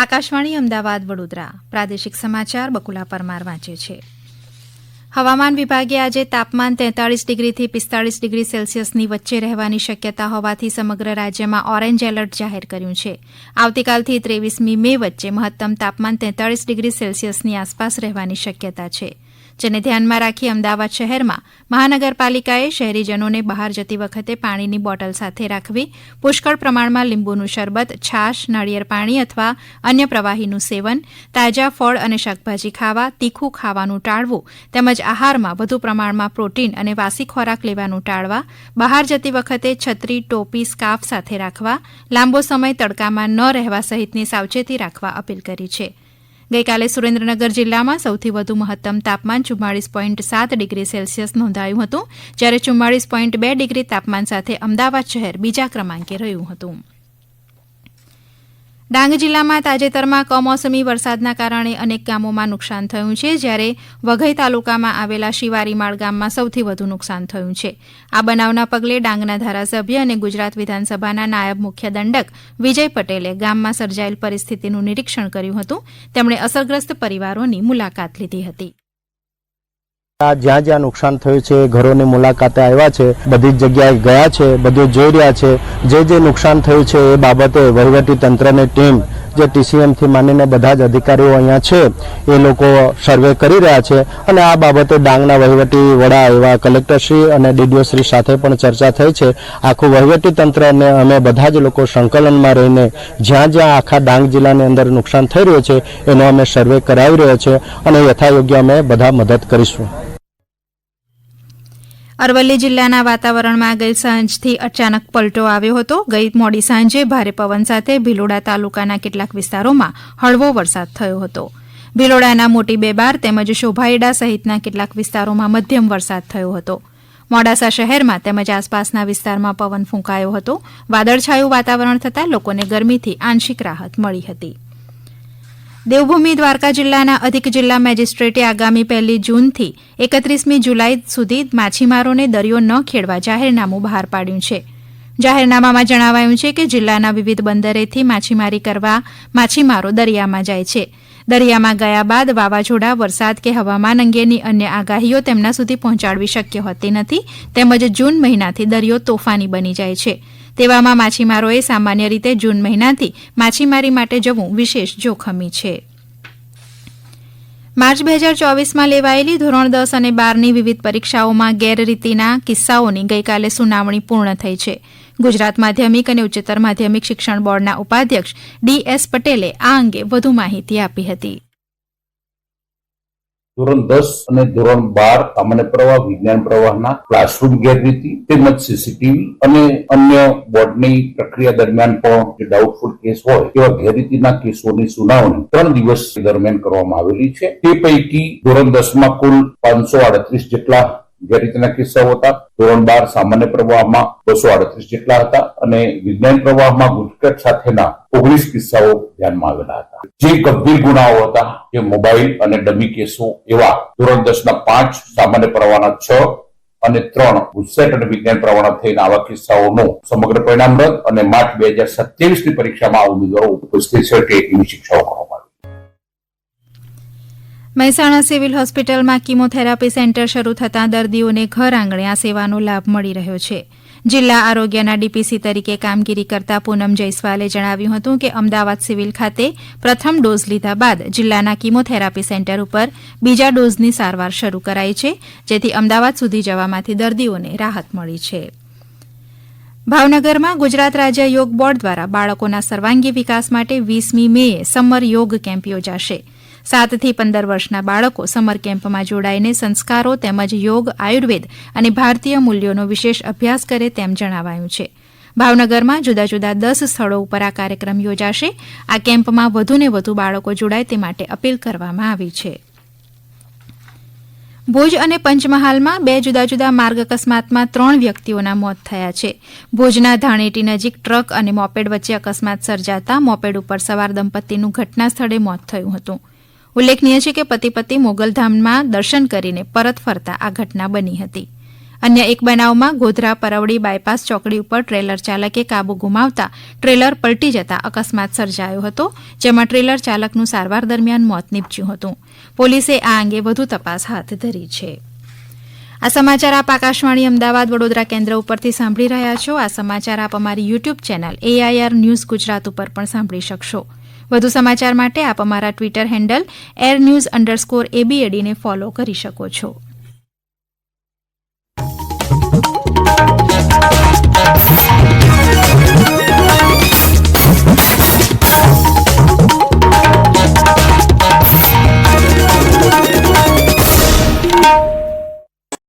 આકાશવાણી અમદાવાદ વડોદરા. પ્રાદેશિક સમાચાર બકુલા પરમાર વાંચે છે. હવામાન વિભાગે આજે તાપમાન તેતાળીસ ડિગ્રીથી પિસ્તાળીસ ડિગ્રી સેલ્સિયસની વચ્ચે રહેવાની શક્યતા હોવાથી સમગ્ર રાજ્યમાં ઓરેન્જ એલર્ટ જાહેર કર્યું છે. આવતીકાલથી ત્રેવીસમી મે વચ્ચે મહત્તમ તાપમાન તેતાળીસ ડિગ્રી સેલ્સિયસની આસપાસ રહેવાની શક્યતા છે. જેને ધ્યાનમાં રાખી અમદાવાદ શહેરમાં મહાનગરપાલિકાએ શહેરીજનોને બહાર જતી વખતે પાણીની બોટલ સાથે રાખવી, પુષ્કળ પ્રમાણમાં લીંબુનું શરબત, છાશ, નાળિયેર પાણી અથવા અન્ય પ્રવાહીનું સેવન, તાજા ફળ અને શાકભાજી ખાવા, તીખું ખાવાનું ટાળવું તેમજ આહારમાં વધુ પ્રમાણમાં પ્રોટીન અને વાસી ખોરાક લેવાનું ટાળવા, બહાર જતી વખતે છત્રી, ટોપી, સ્કાર્ફ સાથે રાખવા, લાંબો સમય તડકામાં ન રહેવા સહિતની સાવચેતી રાખવા અપીલ કરી છે. ગઈકાલે સુરેન્દ્રનગર જિલ્લામાં સૌથી વધુ મહત્તમ તાપમાન ચુમ્માળીસ પોઇન્ટ સાત ડિગ્રી સેલ્સિયસ નોંધાયું હતું, જ્યારે ચુમ્માળીસ પોઈન્ટ બે ડિગ્રી તાપમાન સાથે અમદાવાદ શહેર બીજા ક્રમાંકે રહ્યું હતું. ડાંગ જિલ્લામાં તાજેતરમાં કમોસમી વરસાદના કારણે અનેક ગામોમાં નુકસાન થયું છે, જ્યારે વઘઈ તાલુકામાં આવેલા શિવારીમાળ ગામમાં સૌથી વધુ નુકસાન થયું છે. આ બનાવના પગલે ડાંગના ધારાસભ્ય અને ગુજરાત વિધાનસભાના નાયબ મુખ્ય દંડક વિજય પટેલે ગામમાં સર્જાયેલ પરિસ્થિતિનું નિરીક્ષણ કર્યું હતું. તેમણે અસરગ્રસ્ત પરિવારોની મુલાકાત લીધી હતી. જ્યાં જ્યાં નુકસાન થયું છે, ઘરોની મુલાકાતે આવ્યા છે, બધી જ જગ્યાએ ગયા છે, બધું જોઈ રહ્યા છે. જે જે નુકસાન થયું છે એ બાબતે વહીવટી તંત્રની ટીમ, જે ટીસીએમથી માંડીને બધા જ અધિકારીઓ અહીંયા છે, એ લોકો સર્વે કરી રહ્યા છે. અને આ બાબતે ડાંગના વહીવટી વડા એવા કલેક્ટરશ્રી અને ડીડીઓશ્રી સાથે પણ ચર્ચા થઈ છે. આખું વહીવટી તંત્રને અમે બધા જ લોકો સંકલનમાં રહીને જ્યાં જ્યાં આખા ડાંગ જિલ્લાની અંદર નુકસાન થઈ રહ્યું છે, એનો અમે સર્વે કરાવી રહ્યો છે અને યથાયોગ્ય અમે બધા મદદ કરીશું. અરવલ્લી જિલ્લાના વાતાવરણમાં ગઈ સાંજથી અચાનક પલટો આવ્યો હતો. ગઈ મોડી સાંજે ભારે પવન સાથે ભિલોડા તાલુકાના કેટલાક વિસ્તારોમાં હળવો વરસાદ થયો હતો. ભિલોડાના મોટી બેબાર તેમજ શોભાઈડા સહિતના કેટલાક વિસ્તારોમાં મધ્યમ વરસાદ થયો હતો. મોડાસા શહેરમાં તેમજ આસપાસના વિસ્તારમાં પવન ફૂંકાયો હતો. વાદળછાયું વાતાવરણ થતાં લોકોને ગરમીથી આંશિક રાહત મળી હતી. દેવભૂમિ દ્વારકા જિલ્લાના અધિક જિલ્લા મેજિસ્ટ્રેટે આગામી પહેલી જૂનથી એકત્રીસમી જુલાઈ સુધી માછીમારોને દરિયો ન ખેડવા જાહેરનામું બહાર પાડ્યું છે. જાહેરનામામાં જણાવાયું છે કે જિલ્લાના વિવિધ બંદરેથી માછીમારી કરવા માછીમારો દરિયામાં જાય છે. દરિયામાં ગયા બાદ વાવાઝોડા, વરસાદ કે હવામાન અંગેની અન્ય આગાહીઓ તેમના સુધી પહોંચાડવી શક્ય હોતી નથી. તેમજ જૂન મહિનાથી દરિયો તોફાની બની જાય છે. તેવામાં માછીમારોએ સામાન્ય રીતે જૂન મહિનાથી માછીમારી માટે જવું વિશેષ જોખમી છે. માર્ચ બે હજાર ચોવીસમાં લેવાયેલી ધોરણ દસ અને બારની વિવિધ પરીક્ષાઓમાં ગેરરીતિના કિસ્સાઓની ગઈકાલે સુનાવણી પૂર્ણ થઈ છે. ગુજરાત માધ્યમિક અને ઉચ્ચતર માધ્યમિક શિક્ષણ બોર્ડના ઉપાધ્યક્ષ ડી એસ પટેલે આ અંગે વધુ માહિતી આપી હતી. ધોરણ દસ અને ધોરણ બાર સામાન્ય પ્રવાહ, વિજ્ઞાન પ્રવાહના ક્લાસરૂમ ગેરરીતિ તેમજ સીસીટીવી અને અન્ય બોર્ડની પ્રક્રિયા દરમિયાન પણ જે ડાઉટફુલ કેસ હોય તેવા ગેરરીતિના કેસોની સુનાવણી ત્રણ દિવસ દરમિયાન કરવામાં આવેલી છે. તે પૈકી ધોરણ દસમાં કુલ પાંચસો આડત્રીસ જેટલા ગેરરીતિના કિસ્સાઓ હતા ધોરણ બાર સામાન્ય પ્રવાહમાં બસો આડત્રીસ જેટલા હતા અને વિજ્ઞાન પ્રવાહમાં ગુજકેટ સાથેના ઓગણીસ કિસ્સાઓ ધ્યાનમાં આવેલા હતા. જે ગંભીર ગુનાઓ હતા, જે મોબાઈલ અને ડમી કેસો એવા ધોરણ દસના પાંચ સામાન્ય પ્રવાહના છ અને ત્રણ ગુજસેટ અને વિજ્ઞાન પ્રવાહના થઈને આવા કિસ્સાઓનો સમગ્ર પરિણામ રદ અને માર્ચ બે હજાર સત્યાવીસની પરીક્ષામાં આ ઉમેદવારો ઉપસ્થિત છે એવી શિક્ષાઓ મહેસાણા સિવિલ હોસ્પિટલમાં કિમોથેરાપી સેન્ટર શરૂ થતાં દર્દીઓને ઘર આંગણે આ સેવાનો લાભ મળી રહ્યો છે. જિલ્લા આરોગ્યના ડીપીસી તરીકે કામગીરી કરતા પૂનમ જયસ્વાલે જણાવ્યું હતું કે અમદાવાદ સિવિલ ખાતે પ્રથમ ડોઝ લીધા બાદ જિલ્લાના કિમોથેરાપી સેન્ટર ઉપર બીજા ડોઝની સારવાર શરૂ કરાઈ છે, જેથી અમદાવાદ સુધી જવામાંથી દર્દીઓને રાહત મળી છે. ભાવનગરમાં ગુજરાત રાજ્ય યોગ બોર્ડ દ્વારા બાળકોના સર્વાંગી વિકાસ માટે વીસમી મેએ સમર યોગ કેમ્પ યોજાશે. સાતથી પંદર વર્ષના બાળકો સમર કેમ્પમાં જોડાઈને સંસ્કારો તેમજ યોગ, આયુર્વેદ અને ભારતીય મૂલ્યોનો વિશેષ અભ્યાસ કરે તેમ જણાવાયું છે. ભાવનગરમાં જુદા જુદા દસ સ્થળો ઉપર આ કાર્યક્રમ યોજાશે. આ કેમ્પમાં વધુને વધુ બાળકો જોડાય તે માટે અપીલ કરવામાં આવી છે. ભુજ અને પંચમહાલમાં બે જુદા જુદા માર્ગ અકસ્માતમાં ત્રણ વ્યક્તિઓના મોત થયા છે. ભુજના ધાણેટી નજીક ટ્રક અને મોપેડ વચ્ચે અકસ્માત સર્જાતા મોપેડ ઉપર સવાર દંપતીનું ઘટના સ્થળે મોત થયું હતું. ઉલ્લેખનીય છે કે પતિ પત્ની મોગલધામમાં દર્શન કરીને પરત ફરતા આ ઘટના બની હતી. અન્ય એક બનાવમાં ગોધરા પરવડી બાયપાસ ચોકડી ઉપર ટ્રેલર ચાલકે કાબુ ગુમાવતા ટ્રેલર પલટી જતા અકસ્માત સર્જાયો હતો, જેમાં ટ્રેલર ચાલકનું સારવાર દરમિયાન મોત નીપજ્યું હતું. પોલીસે આ અંગે વધુ તપાસ હાથ ધરી છે. આ સમાચાર આપ આકાશવાણી અમદાવાદ વડોદરા કેન્દ્ર ઉપરથી સાંભળી રહ્યા છો. આ સમાચાર આપ અમારી YouTube channel AIR news Gujarat ઉપર પણ સાંભળી શકશો. વધુ સમાચાર માટે આપ અમારા Twitter handle air news underscore એબીએડીને follow કરી શકો છો.